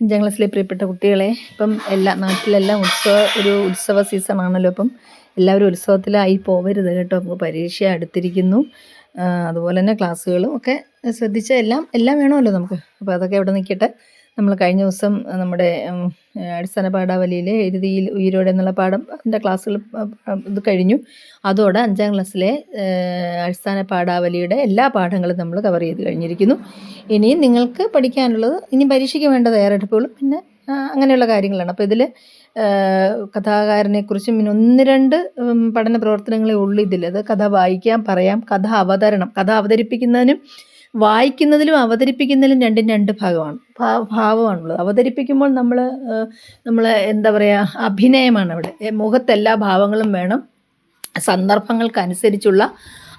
അഞ്ചാം ക്ലാസ്സിലെ പ്രിയപ്പെട്ട കുട്ടികളെ ഇപ്പം എല്ലാ നാട്ടിലെല്ലാം ഉത്സവ ഒരു ഉത്സവ സീസണാണല്ലോ അപ്പം എല്ലാവരും ഉത്സവത്തിലായി പോവരുത് കേട്ടോ. നമുക്ക് പരീക്ഷ അടുത്തിരിക്കുന്നു. അതുപോലെ തന്നെ ക്ലാസ്സുകളും ഒക്കെ ശ്രദ്ധിച്ച എല്ലാം എല്ലാം വേണമല്ലോ നമുക്ക്. അപ്പോൾ അതൊക്കെ അവിടെ നിൽക്കട്ടെ? നമ്മൾ കഴിഞ്ഞ ദിവസം നമ്മുടെ അടിസ്ഥാന പാഠാവലിയിലെ എഴുതിയിൽ ഉയരോടെ എന്നുള്ള പാഠം അതിന്റെ ക്ലാസ്സുകൾ ഇത് കഴിഞ്ഞു. അതോടെ അഞ്ചാം ക്ലാസ്സിലെ അടിസ്ഥാന പാഠാവലിയുടെ എല്ലാ പാഠങ്ങളും നമ്മൾ കവർ ചെയ്ത് കഴിഞ്ഞിരിക്കുന്നു. ഇനിയും നിങ്ങൾക്ക് പഠിക്കാനുള്ളത് ഇനി പരീക്ഷയ്ക്ക് വേണ്ട തയ്യാറെടുപ്പുകളും പിന്നെ അങ്ങനെയുള്ള കാര്യങ്ങളാണ്. അപ്പോൾ ഇതിൽ കഥാകാരനെക്കുറിച്ചും പിന്നെ ഒന്ന് രണ്ട് പഠന പ്രവർത്തനങ്ങളെ ഉള്ളൂ ഇതിൽ അത് കഥ വായിക്കാം പറയാം കഥ അവതരണം കഥ അവതരിപ്പിക്കുന്നതിനും വായിക്കുന്നതിലും അവതരിപ്പിക്കുന്നതിലും രണ്ടും രണ്ട് ഭാഗമാണ്. ഭാവമാണുള്ളത്. അവതരിപ്പിക്കുമ്പോൾ നമ്മൾ നമ്മൾ എന്താ പറയുക അഭിനയമാണ് അവിടെ. മുഖത്തെല്ലാ ഭാവങ്ങളും വേണം. സന്ദർഭങ്ങൾക്കനുസരിച്ചുള്ള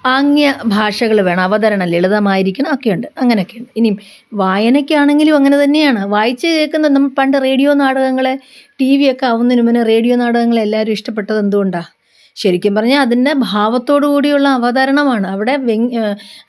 ആംഗ്യ ഭാഷകൾ വേണം. അവതരണം ലളിതമായിരിക്കണം ഒക്കെയുണ്ട്. അങ്ങനെയൊക്കെയുണ്ട്. ഇനിയും വായനയ്ക്കാണെങ്കിലും അങ്ങനെ തന്നെയാണ്. വായിച്ച് കേൾക്കുന്ന നമ്മൾ പണ്ട് റേഡിയോ നാടകങ്ങളെ ടി ഒക്കെ ആവുന്നതിന് മുന്നേ റേഡിയോ നാടകങ്ങളെ എല്ലാവരും ഇഷ്ടപ്പെട്ടത് എന്തുകൊണ്ടാണ് ശരിക്കും പറഞ്ഞാൽ അതിന്റെ ഭാവത്തോടു കൂടിയുള്ള അവതരണമാണ്. അവിടെ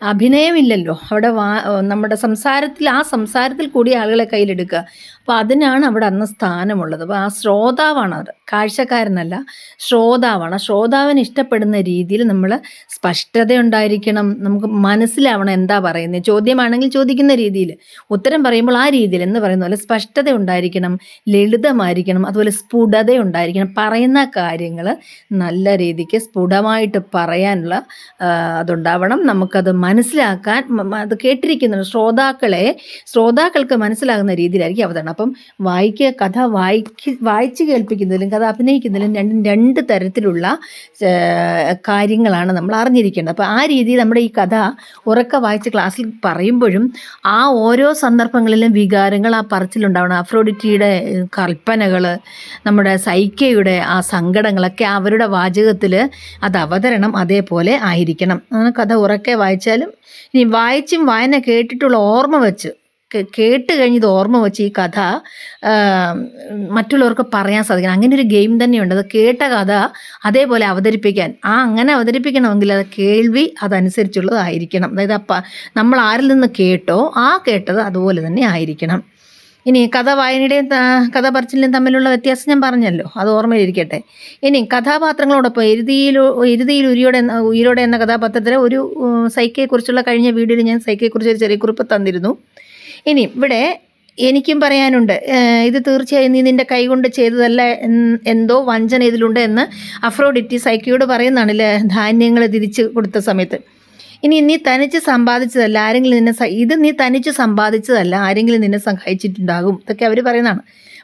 അഭിനയമില്ലല്ലോ. അവിടെ വാ നമ്മുടെ സംസാരത്തിൽ ആ സംസാരത്തിൽ കൂടി ആളുകളെ കയ്യിലെടുക്കുക. അപ്പോൾ അതിനാണ് അവിടെ അന്ന് സ്ഥാനമുള്ളത്. അപ്പോൾ ആ ശ്രോതാവാണ് അത്. കാഴ്ചക്കാരനല്ല ശ്രോതാവാണ്. ശ്രോതാവിന് ഇഷ്ടപ്പെടുന്ന രീതിയിൽ നമ്മൾ സ്പഷ്ടത ഉണ്ടായിരിക്കണം നമുക്ക് മനസ്സിലാവണം എന്താ പറയുന്നത് ചോദ്യമാണെങ്കിൽ ചോദിക്കുന്ന രീതിയിൽ. ഉത്തരം പറയുമ്പോൾ ആ രീതിയിൽ എന്ന് പറയുന്ന പോലെ സ്പഷ്ടത ഉണ്ടായിരിക്കണം ലളിതമായിരിക്കണം അതുപോലെ സ്ഫുടത ഉണ്ടായിരിക്കണം പറയുന്ന കാര്യങ്ങൾ നല്ല രീതിക്ക് സ്ഫുടമായിട്ട് പറയാനുള്ള അതുണ്ടാവണം. നമുക്കത് മനസ്സിലാക്കാൻ അത് കേട്ടിരിക്കുന്ന ശ്രോതാക്കളെ ശ്രോതാക്കൾക്ക് മനസ്സിലാകുന്ന രീതിയിലായിരിക്കും അവതരണം. അപ്പം വായിക്കുക കഥ വായിക്ക് വായിച്ച് കേൾപ്പിക്കുന്നതിലും കഥ അഭിനയിക്കുന്നതിലും രണ്ടും രണ്ട് തരത്തിലുള്ള കാര്യങ്ങളാണ് നമ്മൾ അറിഞ്ഞിരിക്കേണ്ടത്. അപ്പോൾ ആ രീതിയിൽ നമ്മുടെ ഈ കഥ ഉറക്ക വായിച്ച് ക്ലാസ്സിൽ പറയുമ്പോഴും ആ ഓരോ സന്ദർഭങ്ങളിലും വികാരങ്ങൾ ആ പറച്ചിലുണ്ടാവണം. അഫ്രോഡിറ്റിയുടെ കൽപ്പനകൾ നമ്മുടെ സൈക്കയുടെ ആ സങ്കടങ്ങളൊക്കെ അവരുടെ വാചകത്തിൽ അത് അവതരണം അതേപോലെ ആയിരിക്കണം. അങ്ങനെ കഥ ഉറക്കെ വായിച്ചാലും ഇനി വായിച്ചും വായന കേട്ടിട്ടുള്ള ഓർമ്മ വെച്ച് കേട്ട് കഴിഞ്ഞത് ഓർമ്മ വെച്ച് ഈ കഥ മറ്റുള്ളവർക്ക് പറയാൻ സാധിക്കണം. അങ്ങനെ ഒരു ഗെയിം തന്നെയുണ്ട്. അത് കേട്ട കഥ അതേപോലെ അവതരിപ്പിക്കാൻ. ആ അങ്ങനെ അവതരിപ്പിക്കണമെങ്കിൽ അത് കേൾവി അതനുസരിച്ചുള്ളതായിരിക്കണം. അതായത് അപ്പം നമ്മൾ ആരിൽ നിന്ന് കേട്ടോ ആ കേട്ടത് അതുപോലെ തന്നെ ആയിരിക്കണം. ഇനി കഥ വായനയുടെയും കഥ പറച്ചിലും തമ്മിലുള്ള വ്യത്യാസം ഞാൻ പറഞ്ഞല്ലോ. അത് ഓർമ്മയിലിരിക്കട്ടെ. ഇനി കഥാപാത്രങ്ങളോടൊപ്പം എരുതിയിൽ എരുതിയിൽ ഉരിയോടെ ഉയരോടെ എന്ന കഥാപാത്രത്തിലെ ഒരു സൈക്കയെക്കുറിച്ചുള്ള കഴിഞ്ഞ വീഡിയോയിൽ ഞാൻ സൈക്കയെക്കുറിച്ച് ഒരു ചെറിയ കുറിപ്പ് തന്നിരുന്നു. ഇനി ഇവിടെ എനിക്കും പറയാനുണ്ട് ഇത് തീർച്ചയായും നീ നിന്റെ കൈകൊണ്ട് ചെയ്തതല്ല എന്തോ വഞ്ചന ഇതിലുണ്ട് എന്ന് അഫ്രോഡിറ്റി സൈക്കയോട് പറയുന്നതാണ് ധാന്യങ്ങൾ തിരിച്ച് കൊടുത്ത സമയത്ത്. ഇനി നീ തനിച്ച് സമ്പാദിച്ചതല്ല ആരെങ്കിലും നിന്നെ ഇത് നീ തനിച്ച് സമ്പാദിച്ചതല്ല ആരെങ്കിലും നിന്നെ സഹായിച്ചിട്ടുണ്ടാകും. ഇതൊക്കെ അവർ പറയുന്നതാണ്.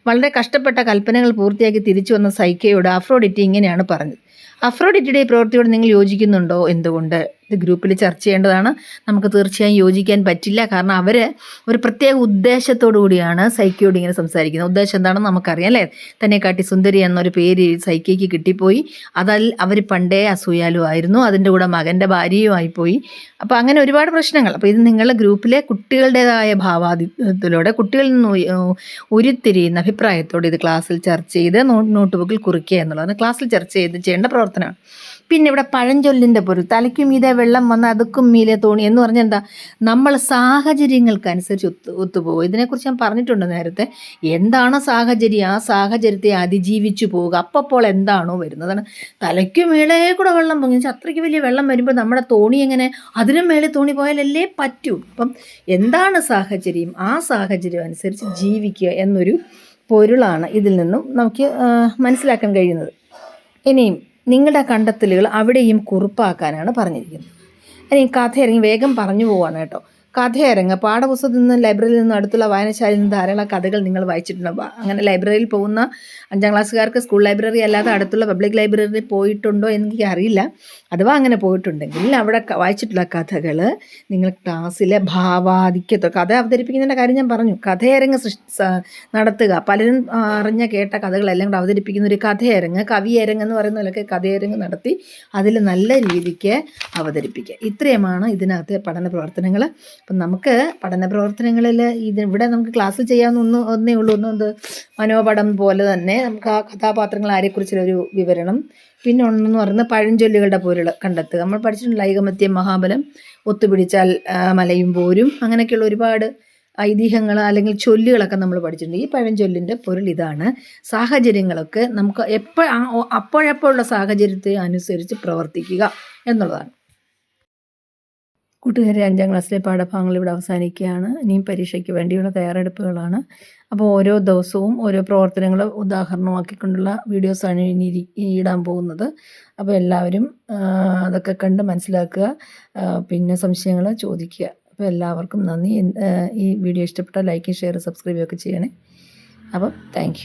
വളരെ കഷ്ടപ്പെട്ട കൽപ്പനകൾ പൂർത്തിയാക്കി തിരിച്ചു വന്ന സൈക്കയോട് അഫ്രോഡിറ്റി ഇങ്ങനെയാണ് പറഞ്ഞത്. അഫ്രോഡിറ്റിയുടെ പ്രവൃത്തിയോട് നിങ്ങൾ യോജിക്കുന്നുണ്ടോ? എന്തുകൊണ്ട്? ഇത് ഗ്രൂപ്പിൽ ചർച്ച ചെയ്യേണ്ടതാണ്. നമുക്ക് തീർച്ചയായും യോജിക്കാൻ പറ്റില്ല. കാരണം അവർ ഒരു പ്രത്യേക ഉദ്ദേശത്തോടു കൂടിയാണ് സൈക്കിയോട് ഇങ്ങനെ സംസാരിക്കുന്നത്. ഉദ്ദേശം എന്താണെന്ന് നമുക്കറിയാം അല്ലേ? തന്നെ കാട്ടി സുന്ദരി എന്നൊരു പേര് സൈക്കയ്ക്ക് കിട്ടിപ്പോയി. അതൽ അവർ പണ്ടേ അസൂയാലു ആയിരുന്നു. അതിന്റെ കൂടെ മകന്റെ ഭാര്യയും പോയി അപ്പോൾ അങ്ങനെ ഒരുപാട് പ്രശ്നങ്ങൾ. അപ്പോൾ ഇത് നിങ്ങളുടെ ഗ്രൂപ്പിലെ കുട്ടികളുടേതായ ഭാവാതിലൂടെ കുട്ടികളിൽ നിന്ന് ഉരുത്തിരിയുന്ന അഭിപ്രായത്തോടെ ഇത് ക്ലാസ്സിൽ ചർച്ച ചെയ്ത് നോട്ട് ബുക്കിൽ കുറിക്കുക എന്നുള്ളതാണ്. ക്ലാസ്സിൽ ചർച്ച ചെയ്ത് ചെയ്യേണ്ട പ്രവർത്തനമാണ്. പിന്നെ ഇവിടെ പഴഞ്ചൊല്ലിന്റെ പൊരുൾ. തലയ്ക്കും മീതെ വെള്ളം വന്ന് അതുക്കും മീലെ തോണി എന്ന് പറഞ്ഞാൽ എന്താ? നമ്മൾ സാഹചര്യങ്ങൾക്കനുസരിച്ച് ഒത്തു ഒത്തുപോകും. ഇതിനെക്കുറിച്ച് ഞാൻ പറഞ്ഞിട്ടുണ്ട് നേരത്തെ. എന്താണ് സാഹചര്യം? ആ സാഹചര്യത്തെ അതിജീവിച്ചു പോവുക. അപ്പോൾ എന്താണോ വരുന്നത്. തലയ്ക്ക് മേളേ കൂടെ വെള്ളം പൊങ്ങി. അത്രയ്ക്ക് വലിയ വെള്ളം വരുമ്പോൾ നമ്മുടെ തോണി എങ്ങനെ? അതിനും മേളിൽ തോണി പോയാലല്ലേ പറ്റൂ. അപ്പം എന്താണ് സാഹചര്യം? ആ സാഹചര്യം അനുസരിച്ച് ജീവിക്കുക എന്നൊരു പൊരുളാണ് ഇതിൽ നിന്നും നമുക്ക് മനസ്സിലാക്കാൻ കഴിയുന്നത്. ഇനിയും നിങ്ങളുടെ കണ്ടെത്തലുകൾ അവിടെയും കുറിപ്പാക്കാനാണ് പറഞ്ഞിരിക്കുന്നത്. ഇനി കഥ ഇറങ്ങി വേഗം പറഞ്ഞു പോവാണ് കേട്ടോ. കഥയരങ്ങ് പാഠപുസ്തകത്തിൽ നിന്ന് ലൈബ്രറിയിൽ നിന്ന് അടുത്തുള്ള വായനശാലയിൽ നിന്ന് ധാരാളം കഥകൾ നിങ്ങൾ വായിച്ചിട്ടുണ്ടോ. അങ്ങനെ ലൈബ്രറിയിൽ പോകുന്ന അഞ്ചാം ക്ലാസ്സുകാർക്ക് സ്കൂൾ ലൈബ്രറി അല്ലാതെ അടുത്തുള്ള പബ്ലിക് ലൈബ്രറിയിൽ പോയിട്ടുണ്ടോ എന്ന് അറിയില്ല. അഥവാ അങ്ങനെ പോയിട്ടുണ്ടെങ്കിൽ അവിടെ വായിച്ചിട്ടുള്ള കഥകൾ നിങ്ങൾ ക്ലാസ്സിലെ ഭാവാധിക്യത്തോ കഥ അവതരിപ്പിക്കുന്നതിന്റെ കാര്യം ഞാൻ പറഞ്ഞു. കഥയരങ്ങ് സൃഷ്ടി നടത്തുക. പലരും അറിഞ്ഞ കേട്ട കഥകളെല്ലാം കൂടെ അവതരിപ്പിക്കുന്ന ഒരു കഥയരങ്ങ് കവിയരങ്ങ് എന്ന് പറയുന്ന പോലൊക്കെ കഥയരങ്ങ് നടത്തി അതിൽ നല്ല രീതിക്ക് അവതരിപ്പിക്കുക. ഇത്രയുമാണ് ഇതിനകത്തെ പഠന പ്രവർത്തനങ്ങൾ. അപ്പം നമുക്ക് പഠന പ്രവർത്തനങ്ങളിൽ ഇത് ഇവിടെ നമുക്ക് ക്ലാസ് ചെയ്യാവുന്ന ഒന്ന് ഒന്നേ ഉള്ളൂ. ഒന്നത് മനോപടം പോലെ തന്നെ നമുക്ക് ആ കഥാപാത്രങ്ങൾ ആരെക്കുറിച്ചുള്ളൊരു വിവരണം. പിന്നെ ഒന്നെന്ന് പറയുന്നത് പഴഞ്ചൊല്ലുകളുടെ പോലുള്ള കണ്ടെത്തുക. നമ്മൾ പഠിച്ചിട്ടുണ്ട് ഐകമത്യം മഹാബലം ഒത്തുപിടിച്ചാൽ മലയും പോരും. അങ്ങനെയൊക്കെയുള്ള ഒരുപാട് ഐതിഹ്യങ്ങൾ അല്ലെങ്കിൽ ചൊല്ലുകളൊക്കെ നമ്മൾ പഠിച്ചിട്ടുണ്ട്. ഈ പഴഞ്ചൊല്ലിന്റെ പൊരുൾ ഇതാണ്. സാഹചര്യങ്ങളൊക്കെ നമുക്ക് എപ്പോൾ അപ്പോഴപ്പോഴുള്ള സാഹചര്യത്തെ അനുസരിച്ച് പ്രവർത്തിക്കുക എന്നുള്ളതാണ്. കൂട്ടുകാരെ അഞ്ചാം ക്ലാസ്സിലെ പാഠഭാഗങ്ങൾ ഇവിടെ അവസാനിക്കുകയാണ്. ഇനിയും പരീക്ഷയ്ക്ക് വേണ്ടിയുള്ള തയ്യാറെടുപ്പുകളാണ്. അപ്പോൾ ഓരോ ദിവസവും ഓരോ പ്രവർത്തനങ്ങൾ ഉദാഹരണമാക്കിക്കൊണ്ടുള്ള വീഡിയോസാണ് ഇനി ഇടാൻ പോകുന്നത്. അപ്പോൾ എല്ലാവരും അതൊക്കെ കണ്ട് മനസ്സിലാക്കുക പിന്നെ സംശയങ്ങൾ ചോദിക്കുക. അപ്പോൾ എല്ലാവർക്കും നന്ദി. ഈ വീഡിയോ ഇഷ്ടപ്പെട്ടാൽ ലൈക്ക് ഷെയർ സബ്സ്ക്രൈബ് ഒക്കെ ചെയ്യണേ. അപ്പം താങ്ക്